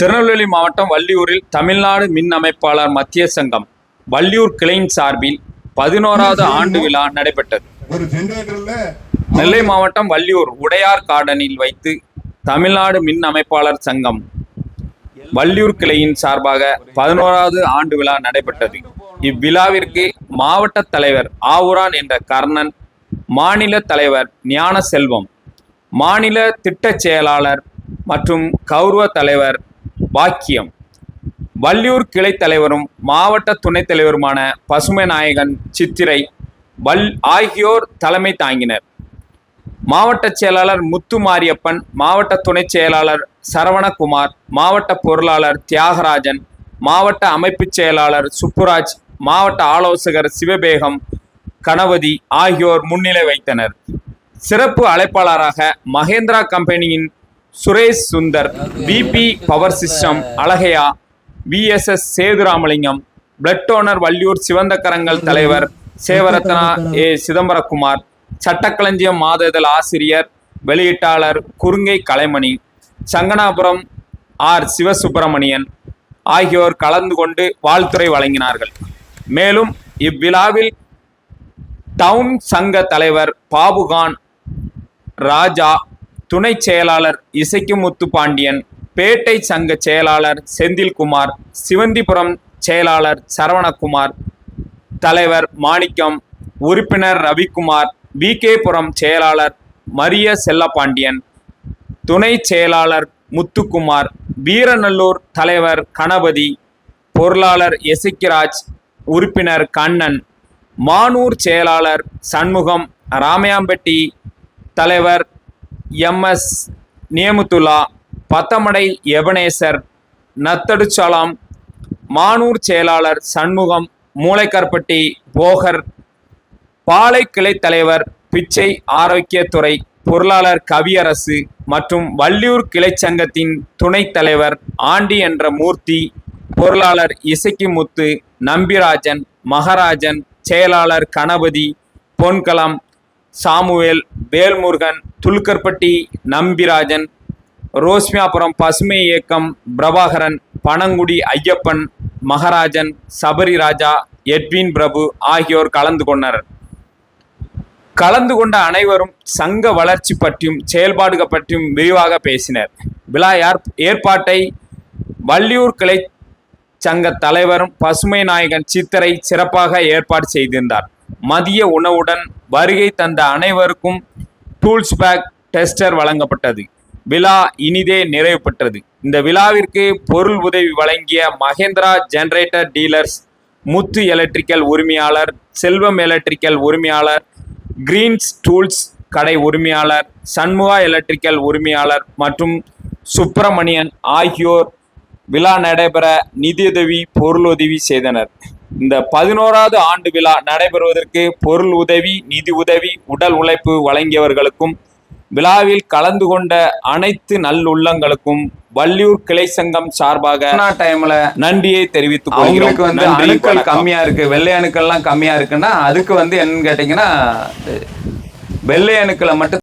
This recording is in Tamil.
திருநெல்வேலி மாவட்டம் வள்ளியூரில் தமிழ்நாடு மின் அமைப்பாளர் மத்திய சங்கம் வள்ளியூர் கிளையின் சார்பில் பதினோராவது ஆண்டு விழா நடைபெற்றது. நெல்லை மாவட்டம் வள்ளியூர் உடையார் கார்டனில் வைத்து தமிழ்நாடு மின் அமைப்பாளர் சங்கம் வள்ளியூர் கிளையின் சார்பாக பதினோராவது ஆண்டு விழா நடைபெற்றது. இவ்விழாவிற்கு மாவட்ட தலைவர் ஆவுரான் என்ற கர்ணன் மாநில தலைவர் ஞான செல்வம் மாநில திட்ட செயலாளர் மற்றும் கௌரவ தலைவர் பாக்கியம். வள்ளியூர் கிளை தலைவரும் மாவட்ட துணைத் தலைவருமான பசுமை நாயகன் சித்திரை வல் ஆகியோர் தலைமை தாங்கினர். மாவட்ட செயலாளர் முத்து மாரியப்பன் மாவட்ட துணைச் செயலாளர் சரவணகுமார் மாவட்ட பொருளாளர் தியாகராஜன் மாவட்ட அமைப்புச் செயலாளர் சுப்புராஜ் மாவட்ட ஆலோசகர் சிவபேகம் கணபதி ஆகியோர் முன்னிலை வைத்தனர் சிறப்பு அழைப்பாளராக மகேந்திரா கம்பெனியின் Suresh Sundar PP power system Alagaiya VSS Sethuramalingam blood donor Valliyur சிவந்த கரங்கள் தலைவர் சேவரத்னா ஏ சிதம்பரகுமார் சட்டக்களஞ்சியம் மாததல் ஆசிரியர் வெளியீட்டாளர் குறுங்கை கலைமணி சங்கனாபுரம் ஆர் சிவசுப்பிரமணியன் ஆகியோர் கலந்து கொண்டு வாழ்த்துறை வழங்கினார்கள். மேலும் இவ்விழாவில் டவுன் சங்க தலைவர் பாபுகான் ராஜா துணை செயலாளர் இசைக்குமுத்து பாண்டியன் பேட்டை சங்க செயலாளர் செந்தில்குமார் சிவந்திபுரம் செயலாளர் சரவணகுமார் தலைவர் மாணிக்கம் உறுப்பினர் ரவிக்குமார் விகேபுரம் செயலாளர் மரிய செல்லப்பாண்டியன் துணை செயலாளர் முத்துக்குமார் வீரநல்லூர் தலைவர் கணபதி பொருளாளர் எசிக்கிராஜ் உறுப்பினர் கண்ணன் மானூர் செயலாளர் சண்முகம் ராமையாம்பட்டி தலைவர் எம்எஸ் நியமுத்துல்லா பத்தமடை எபனேசர் நத்தடுச்சாலாம் மானூர் செயலாளர் சண்முகம் மூளைக்கற்பட்டி போகர் பாலை கிளை தலைவர் பிச்சை ஆரோக்கியத்துறை பொருளாளர் கவியரசு மற்றும் வள்ளியூர் கிளை சங்கத்தின் துணைத் தலைவர் ஆண்டி என்ற மூர்த்தி பொருளாளர் இசக்கிமுத்து நம்பிராஜன் மகராஜன் செயலாளர் கணபதி பொன்கலம் சாமுவேல் வேல்முருகன் துல்கர்பட்டி நம்பிராஜன் ரோஸ்மியாபுரம் பசுமை இயக்கம் பிரபாகரன் பனங்குடி ஐயப்பன் மகராஜன் சபரி ராஜா எட்வின் பிரபு ஆகியோர் கலந்து கொண்டனர். கலந்து கொண்ட அனைவரும் சங்க வளர்ச்சி பற்றியும் செயல்பாடுகள் பற்றியும் விரிவாக பேசினர். விழா ஏற்பாட்டை வள்ளியூர் கிளை சங்க தலைவரும் பசுமை நாயகன் சித்தரை சிறப்பாக ஏற்பாடு செய்திருந்தார். மதிய உணவுடன் வருகை தந்த அனைவருக்கும் டூல்ஸ் பேக் டெஸ்டர் வழங்கப்பட்டது. விழா இனிதே நிறைவு பெற்றது. இந்த விழாவிற்கு பொருள் உதவி வழங்கிய Mahindra generator dealers Muthu electrical உரிமையாளர் செல்வம் எலக்ட்ரிக்கல் உரிமையாளர் கிரீன்ஸ் டூல்ஸ் கடை உரிமையாளர் சண்முகா எலக்ட்ரிக்கல் உரிமையாளர் மற்றும் சுப்பிரமணியன் ஆகியோர் விழா நடைபெற நிதியுதவி பொருளுதவி செய்தனர். இந்த பதினோராவது ஆண்டு விழா நடைபெறுவதற்கு பொருள் உதவி நிதி உதவி உடல் உழைப்பு வழங்கியவர்களுக்கும் விழாவில் கலந்து கொண்ட அனைத்து நல்லுள்ளங்களுக்கும் வள்ளியூர் கிளை சங்கம் சார்பாக டைம்ல நன்றியை தெரிவித்துக் அவங்களுக்கு வந்து அணுக்கள். கம்மியா இருக்கு வெள்ளை அணுக்கள்லாம் கம்மியா இருக்குன்னா அதுக்கு வந்து என்னன்னு கேட்டீங்கன்னா வெள்ளை அணுக்களை மட்டும்